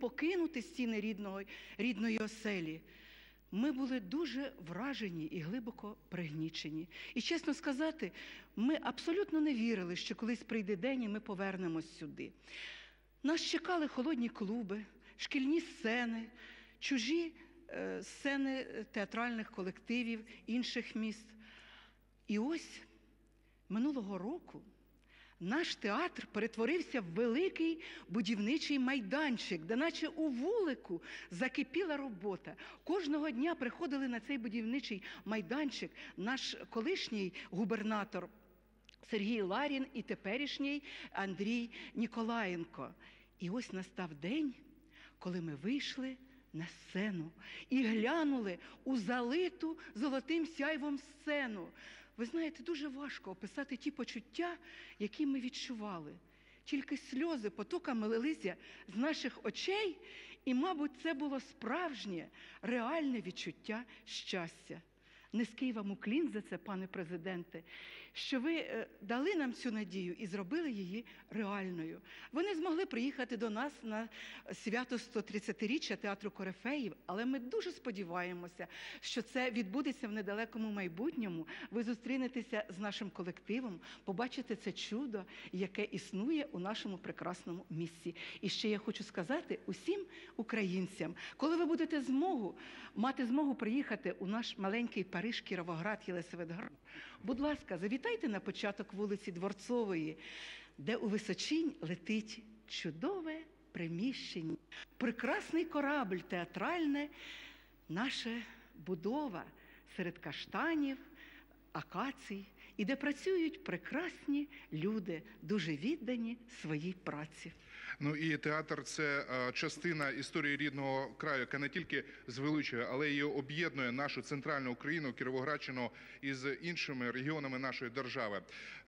покинути стіни рідного, рідної оселі. Ми були дуже вражені і глибоко пригнічені. І чесно сказати, ми абсолютно не вірили, що колись прийде день і ми повернемось сюди. Нас чекали холодні клуби, шкільні сцени, чужі е, сцени театральних колективів інших міст. І ось минулого року наш театр перетворився в великий будівничий майданчик, де наче у вулику закипіла робота. Кожного дня приходили на цей будівничий майданчик наш колишній губернатор Сергій Ларін і теперішній Андрій Ніколаєнко. І ось настав день, коли ми вийшли на сцену і глянули у залиту золотим сяйвом сцену. Ви знаєте, дуже важко описати ті почуття, які ми відчували. Тільки сльози потоками лилися з наших очей, і, мабуть, це було справжнє, реальне відчуття щастя. Низький вам уклін за це, пане президенте, що ви е, дали нам цю надію і зробили її реальною. Ви не змогли приїхати до нас на свято 130-річчя театру Корифеїв, але ми дуже сподіваємося, що це відбудеться в недалекому майбутньому. Ви зустрінетеся з нашим колективом, побачите це чудо, яке існує у нашому прекрасному місці. І ще я хочу сказати усім українцям, коли ви будете змогу мати змогу приїхати у наш маленький Париж, Кіровоград, Єлисаветград, будь ласка, завітайте на початок вулиці Дворцової, де у височинь летить чудове приміщення, прекрасний корабль театральне, наша будова серед каштанів, акацій, і де працюють прекрасні люди, дуже віддані своїй праці. Ну і театр це е, частина історії рідного краю, яка не тільки звеличує, але й об'єднує нашу центральну Україну, Кіровоградщину із іншими регіонами нашої держави.